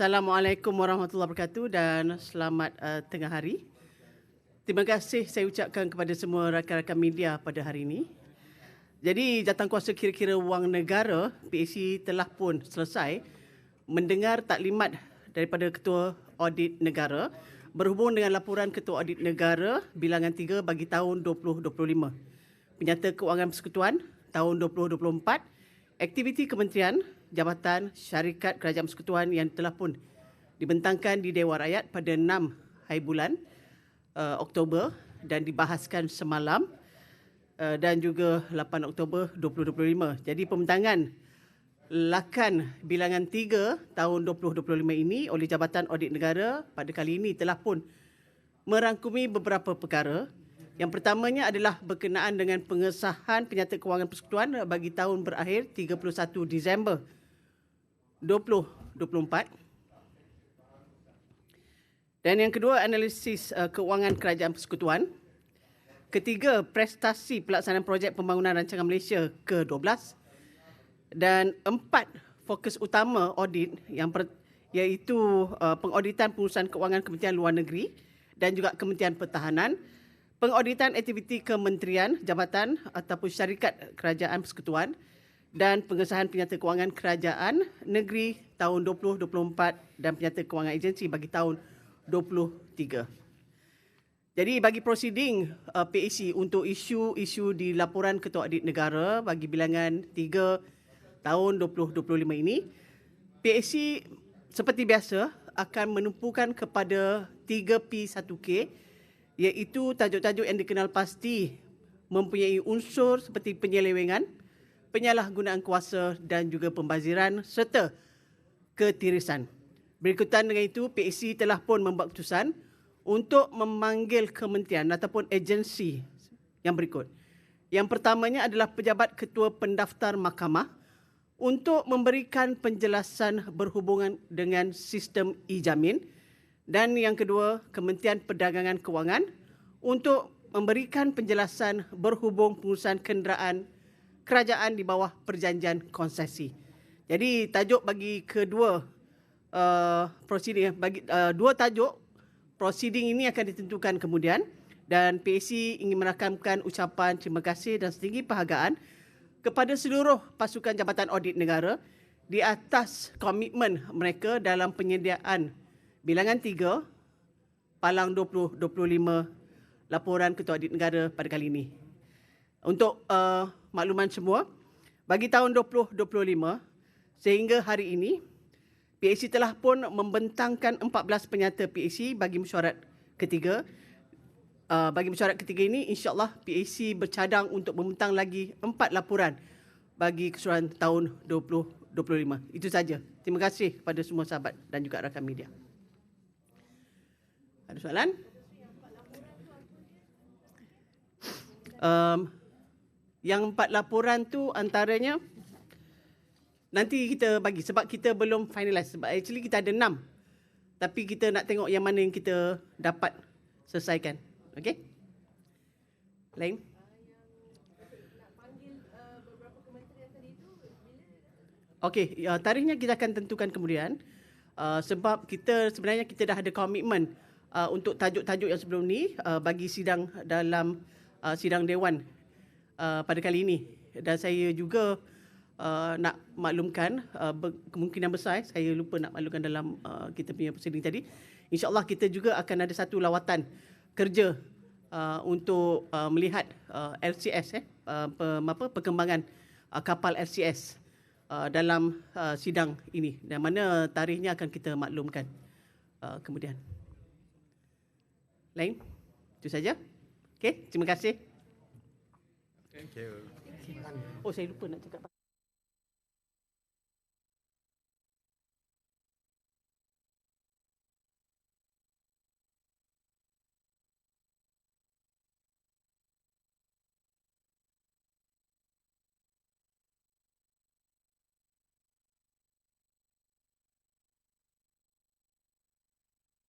Assalamualaikum warahmatullahi wabarakatuh dan selamat uh, tengah hari. Terima kasih saya ucapkan kepada semua rakan-rakan media pada hari ini. Jadi jawatankuasa kira-kira wang negara PAC telah pun selesai mendengar taklimat daripada Ketua Audit Negara berhubung dengan laporan Ketua Audit Negara bilangan 3 bagi tahun 2025. Penyata Keuangan Persekutuan tahun 2024, aktiviti kementerian, jabatan, syarikat kerajaan persekutuan yang telah pun dibentangkan di Dewan Rakyat pada 6 hari bulan uh, Oktober dan dibahaskan semalam Uh, dan juga 8 Oktober 2025. Jadi pembentangan lakan bilangan 3 tahun 2025 ini oleh Jabatan Audit Negara pada kali ini telah pun merangkumi beberapa perkara. Yang pertamanya adalah berkenaan dengan pengesahan penyata kewangan persekutuan bagi tahun berakhir 31 Disember 2024. Dan yang kedua analisis uh, kewangan kerajaan persekutuan Ketiga, prestasi pelaksanaan projek pembangunan rancangan Malaysia ke-12. Dan empat, fokus utama audit yang per, iaitu uh, pengauditan pengurusan keuangan Kementerian Luar Negeri dan juga Kementerian Pertahanan, pengauditan aktiviti kementerian, jabatan ataupun syarikat kerajaan persekutuan dan pengesahan penyata keuangan kerajaan negeri tahun 2024 dan penyata keuangan agensi bagi tahun 2023. Jadi bagi proceeding uh, PAC untuk isu-isu di laporan Ketua Audit Negara bagi bilangan 3 tahun 2025 ini, PAC seperti biasa akan menumpukan kepada 3P1K iaitu tajuk-tajuk yang dikenal pasti mempunyai unsur seperti penyelewengan, penyalahgunaan kuasa dan juga pembaziran serta ketirisan. Berikutan dengan itu, PAC telah pun membuat keputusan untuk memanggil kementerian ataupun agensi yang berikut. Yang pertamanya adalah pejabat ketua pendaftar mahkamah untuk memberikan penjelasan berhubungan dengan sistem e-jamin dan yang kedua Kementerian Perdagangan Kewangan untuk memberikan penjelasan berhubung pengurusan kenderaan kerajaan di bawah perjanjian konsesi. Jadi tajuk bagi kedua uh, prosedur bagi uh, dua tajuk proceeding ini akan ditentukan kemudian dan PAC ingin merakamkan ucapan terima kasih dan setinggi penghargaan kepada seluruh pasukan Jabatan Audit Negara di atas komitmen mereka dalam penyediaan bilangan 3 Palang 2025 laporan Ketua Audit Negara pada kali ini. Untuk uh, makluman semua, bagi tahun 2025 sehingga hari ini PAC telah pun membentangkan 14 penyata PAC bagi mesyuarat ketiga. Uh, bagi mesyuarat ketiga ini, insyaAllah PAC bercadang untuk membentang lagi empat laporan bagi keseluruhan tahun 2025. Itu saja. Terima kasih kepada semua sahabat dan juga rakan media. Ada soalan? Um, yang empat laporan tu antaranya nanti kita bagi. Sebab kita belum finalize sebab actually kita ada enam. Tapi kita nak tengok yang mana yang kita dapat selesaikan. Okey? Lain? Okey, ya, tarikhnya kita akan tentukan kemudian. Uh, sebab kita sebenarnya kita dah ada komitmen uh, untuk tajuk-tajuk yang sebelum ni uh, bagi sidang dalam uh, sidang dewan uh, pada kali ini. Dan saya juga uh, nak maklumkan uh, kemungkinan besar saya lupa nak maklumkan dalam uh, kita punya proceeding tadi. Insyaallah kita juga akan ada satu lawatan kerja uh, untuk uh, melihat uh, LCS eh uh, apa perkembangan uh, kapal LCS uh, dalam uh, sidang ini. Dan mana tarikhnya akan kita maklumkan uh, kemudian. Lain? Itu saja. Okey terima kasih Thank you. Oh saya lupa nak cakap